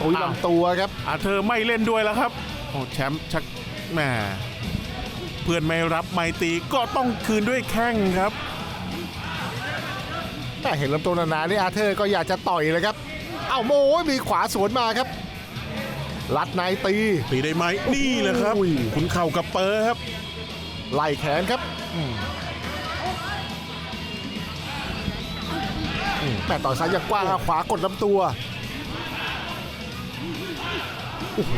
ตุยลำตัวครับ อาเธอร์ไม่เล่นด้วยแล้วครับ โอ้แชมป์ชักแหมเพื่อนไม่รับไม่ตีก็ต้องคืนด้วยแข้งครับแต่เห็นลำตัวหนาๆนี่อาเธอร์ก็อยากจะต่อยเลยครับ เอ้าโมยมีขวาสวนมาครับ ลัดในตี ตีได้ไหมนี่แหละครับโอ้ย คุณเข่ากับเปอร์ครับ ไล่แขนครับแม่ต่อยซ้ายยังกว้างเอาขวากดลำตัว โอ้โห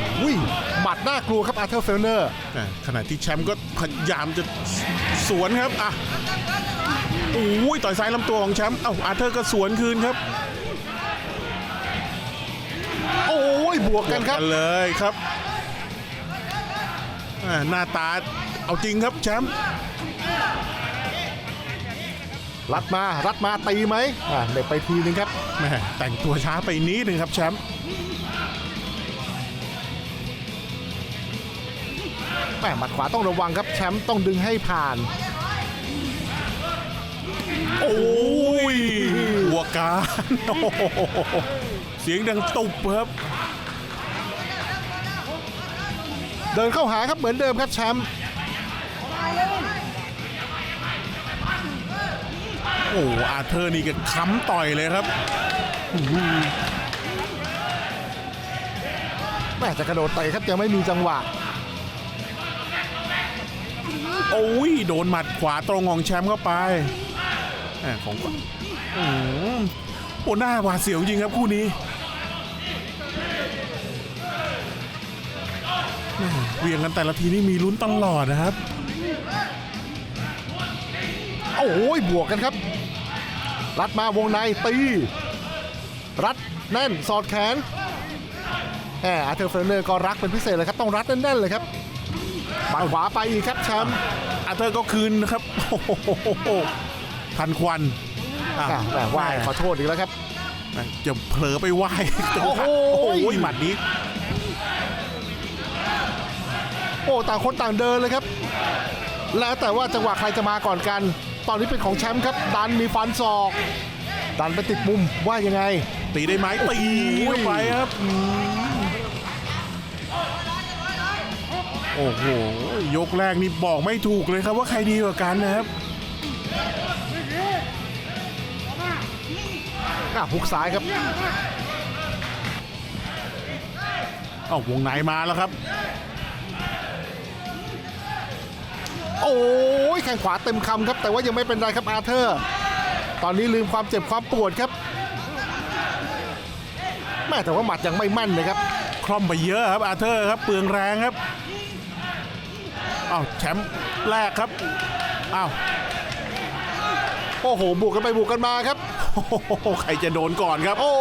หมัดน่ากลัวครับอาร์เธอร์เฟลเนอร์อะขณะที่แชมป์ก็พยายามจะสวนครับอะโอ้ยต่อยซ้ายลำตัวของแชมป์เอ้าอาเธอร์ก็สวนคืนครับ โอ้ยบวกกันครับกันเลยครับอะหน้าตาเอาจริงครับแชมป์รัดมารัดมาตีไหมอ่าเด็กไปทีนึงครับแหม่แต่งตัวช้าไปนิดนึงครับแชมป์ แม่หมัดขวาต้องระวังครับแชมป์ต้องดึงให้ผ่าน โอ้ยหัวการโอ้โหเสียงดังตุบครับ เดินเข้าหาครับเหมือนเดิมครับแชมป์โอ้อาเธอร์นี่ก็ค้ำต่อยเลยครับ แม่จะกระโดดเตะครับยังไม่มีจังหวะ โอ้ยโดนหมัดขวาตรงของแชมป์เข้าไปแหมของอืมโอ้หน้าหวาดเสียวจริงครับคู่นี้เวียงกันแต่ละทีนี่มีลุ้นตลอดนะครับ โอ้ยบวกกันครับ รัดมาวงในตี รัดแน่นสอดแขนแหมอาเธอร์เฟลเนอร์ก็รักเป็นพิเศษเลยครับ ต้องรัดแน่นๆเลยครับ บังขวาไปอีกครับแชมป์อาเธอร์ก็คืนนะครับโอ้โหทันควันอะอะแหมไหวขอโทษอีกแล้วครับ จะเผลอไปไหว้โอ้โห โอ้ยหมัดนี้ โอ้ต่างคนต่างเดินเลยครับ แล้วแต่ว่าจังหวะใครจะมาก่อนกัน ตอนนี้เป็นของแชมป์ครับ ดันมีฟันศอก ดันไปติดมุมว่ายังไง ตีได้ไหมตีเข้าไปครับอืม โอ้โห ยกแรกนี่บอกไม่ถูกเลยครับว่าใครดีกว่ากันนะครับอะฮุกซ้ายครับเอ้าวงในมาแล้วครับ โอ้ยแข้งขวาเต็มคำครับ แต่ว่ายังไม่เป็นไรครับอาเธอร์ ตอนนี้ลืมความเจ็บความปวดครับแม่แต่ว่าหมัดยังไม่มั่นเลยครับ คล่อมไปเยอะครับอาเธอร์ครับเปลืองแรงครับ อ้าวแชมป์แรกครับอ้าวโอ้โหบวกกันไปบวกกันมาครับโอ้โหใครจะโดนก่อนครับ โอ้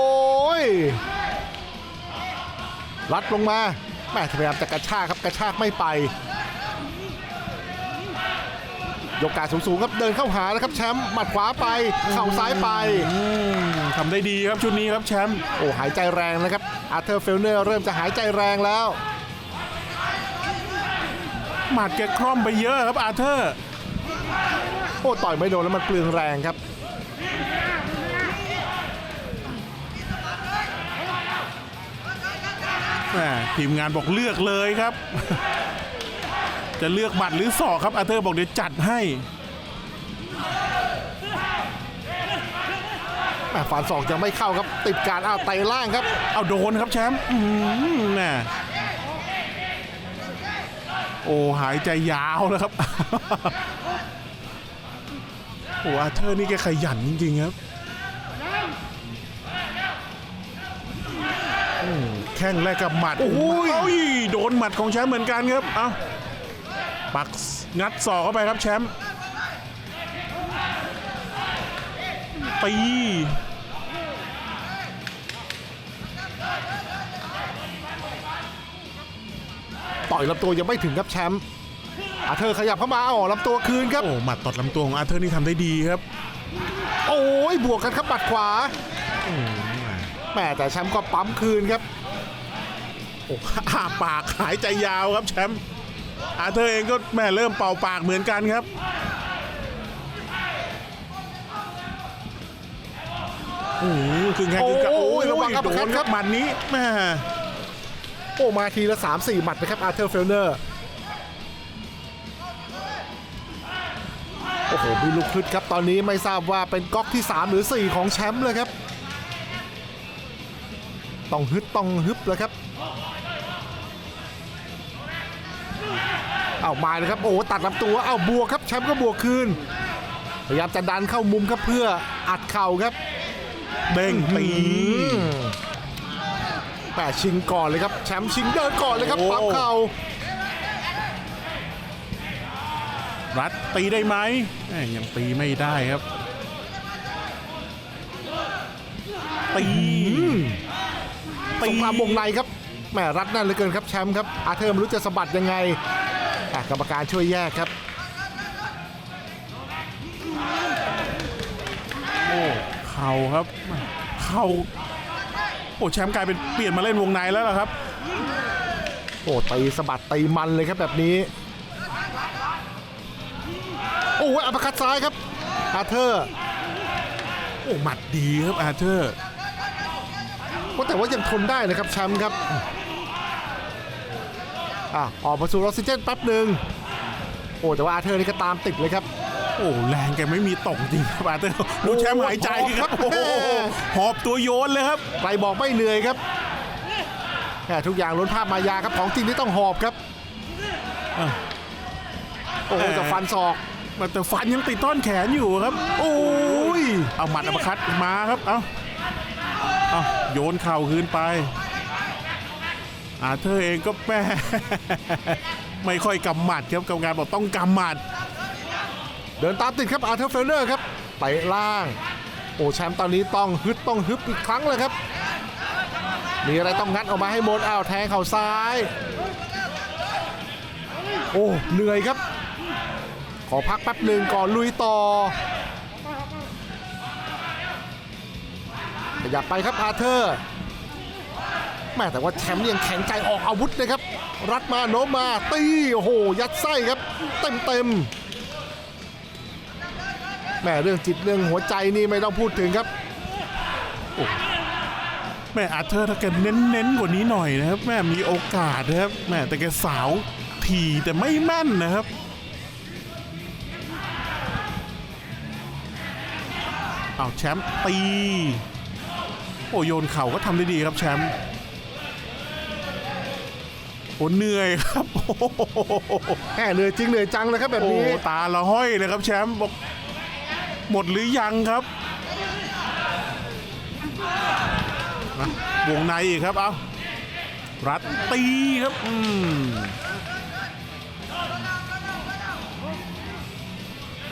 ยรัดลงมาแม่พยายามจะกระชากครับกระชากไม่ไป ยกกาสูงๆครับเดินเข้าหาแล้วครับแชมป์หมัดขวาไปเข่าซ้ายไปอืมทำได้ดีครับชุดนี้ครับแชมป์โอ้หายใจแรงนะครับอาร์เธอร์เฟลเนอร์เริ่มจะหายใจแรงแล้ว หมัดแกคล่อมไปเยอะครับอาเธอร์ โอ้ต่อยไม่โดนแล้วมันเปลืองแรงครับแหม่ทีมงานบอกเลือกเลยครับ จะเลือกหมัดหรือศอกครับอาเธอร์บอกเดี๋ยวจัดให้แม่ฟันศอกยังไม่เข้าครับ ติดการอ้าวไตล่างครับ เอาโดนครับแชมป์อื้อหือแน่ โอ้หายใจยาวแล้วครับ โอ้อาเธอร์นี่แกขยันจริงๆครับอืมแข้งแรกกับหมัดโอ้โหโอ้ยโดนหมัดของแชมป์เหมือนกันครับ เอาปักงัดศอกเข้าไปครับแชมป์ตี ต่อยลำตัวยังไม่ถึงครับแชมป์อาเธอร์ขยับเข้ามาเอาออกลำตัวคืนครับโอ้หมัดตอดลำตัวของอาเธอร์นี่ทำได้ดีครับ โอ้ยบวกกันครับบัดขวาแม่แต่แชมป์ก็ปั๊มคืนครับโอ้อาปากหายใจยาวครับแชมป์อาเธอร์เองก็แม่เริ่มเป่าปากเหมือนกันครับโอ้โหครึ่งแข้งครึ่งขาโอ้โอ้ยยระวังครับโดนคครัรับบหมัดนี้แม่ โอ้มาทีละ 3 4 หมัดนะครับอาร์เธอร์เฟลเนอร์โอ้โหมีลูกคึดครับ ตอนนี้ไม่ทราบว่าเป็นก๊อกที่ 3 หรือ 4 ของแชมป์เลยครับ ต้องฮึดต้องฮึบแล้วครับเอามาเลยครับโอ้ตัดลำตัวเอาบวกครับแชมป์ก็บวกคืนพยายามจะดันเข้ามุมครับเพื่ออัดเข่าครับเด้งตี แปดชิงก่อนเลยครับ แชมป์ชิงเดินก่อนเลยครับโอ้ปั๊บเข่ารัดตีได้ไหมแม่ยังตีไม่ได้ครับ ตีสงครามวงในครับแหมรัดแนั่นเหลือเกินครับแชมป์ครับ อาเธอร์ไม่รู้จะสะบัดยังไงอะกรรมการช่วยแยกครับโอ้เข่าครับ เข่า โอ้แชมป์กลายเป็นเปลี่ยนมาเล่นวงในแล้วล่ะครับโอ้ตีสะบัดตีมันเลยครับแบบนี้ โอ้ยอัปคัดซ้ายครับ อาเธอร์ โอ้หมัดดีครับอาเธอร์ว่าแต่ว่ายังทนได้นะครับแชมป์ครับอะออกมาสู่ออกซิเจนแป๊บหนึ่งโอ้แต่ว่าอาเธอร์นี่ก็ตามติดเลยครับ โอ้แรงแกไม่มีตกจริงครับอาเธอร์ดูแชมป์หายใจครับโอ้โอ้โหโหหอบตัวโยนเลยครับใครบอกไม่เหนื่อยครับแหมทุกอย่างล้นภาพมายาครับของจริงที่ต้องหอบครับอะโอ้โหจะฟันศอกแต่ฟันยังติดต้นแขนอยู่ครับ โอ้ยเอาหมัดอัปคัดมาครับเอาเอาโยนเข่าคืนไปอาเธอร์เองก็แม่ไม่ค่อยกำหมัดครับกรรมการบอกต้องกำหมัด เดินตามติดครับอาร์เธอร์เฟลเนอร์ครับเตะล่าง โอ้แชมป์ตอนนี้ต้องฮึดต้องฮึบอีกครั้งเลยครับ มีอะไรต้องงัดออกมาให้หมดอ้าวแทงเข่าซ้าย โอ้เหนื่อยครับ ขอพักแป๊บหนึ่งก่อนลุยต่อ ขยับไปครับอาร์เธอร์แม่แต่ว่าแชมป์ยังแข็งใจออกอาวุธนะครับ รัดมาโนมมาตีโอ้โหยัดไส้ครับ เต็มเต็ม แม่เรื่องจิตเรื่องหัวใจนี่ไม่ต้องพูดถึงครับแม่อาเธอร์ถ้าแกเน้นๆกว่านี้หน่อยนะครับ แม่มีโอกาสนะครับแม่แต่แกสาวทีแต่ไม่แม่นนะครับเอาแชมป์ตีโอ้โยนเข่าก็ทำได้ดีครับแชมป์โอ้เหนื่อยครับโอ้โหแม่เหนื่อยจริงเหนื่อยจังเลยครับแบบโอ้นี้ตาละห้อยเลยครับแชมป์บอก หมดหรือยังครับนะวงในอีกครับ เอารัดตีครับ อืม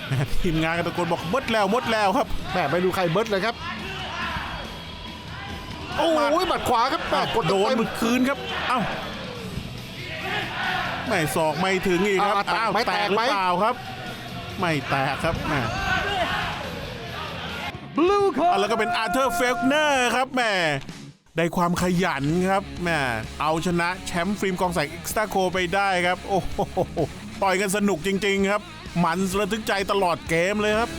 แม่ทีมงานกันตะโกนบอกหมดแล้วหมดแล้วครับแม่ไม่ดูใครเบิร์ดเลยครับ โอ้ยหมัดขวาครับแม่กดโดนเต็มมือคืนครับ เอ้าไม่ศอกไม่ถึงอีกครับอ่าแตกอ้าวไหมแตแตกกหไหมรือเปล่าครับ ไม่แตกครับแหม Blue อะ card. แล้วก็เป็นอาร์เธอร์เฟลเนอร์ครับแหมได้ความขยันครับแหมเอาชนะแชมป์ฟิล์มกองแสงเอ็กซ์ตาโคไปได้ครับ โอ้โหต่อยกันสนุกจริง ๆ ครับ มันระทึกใจตลอดเกมเลยครับ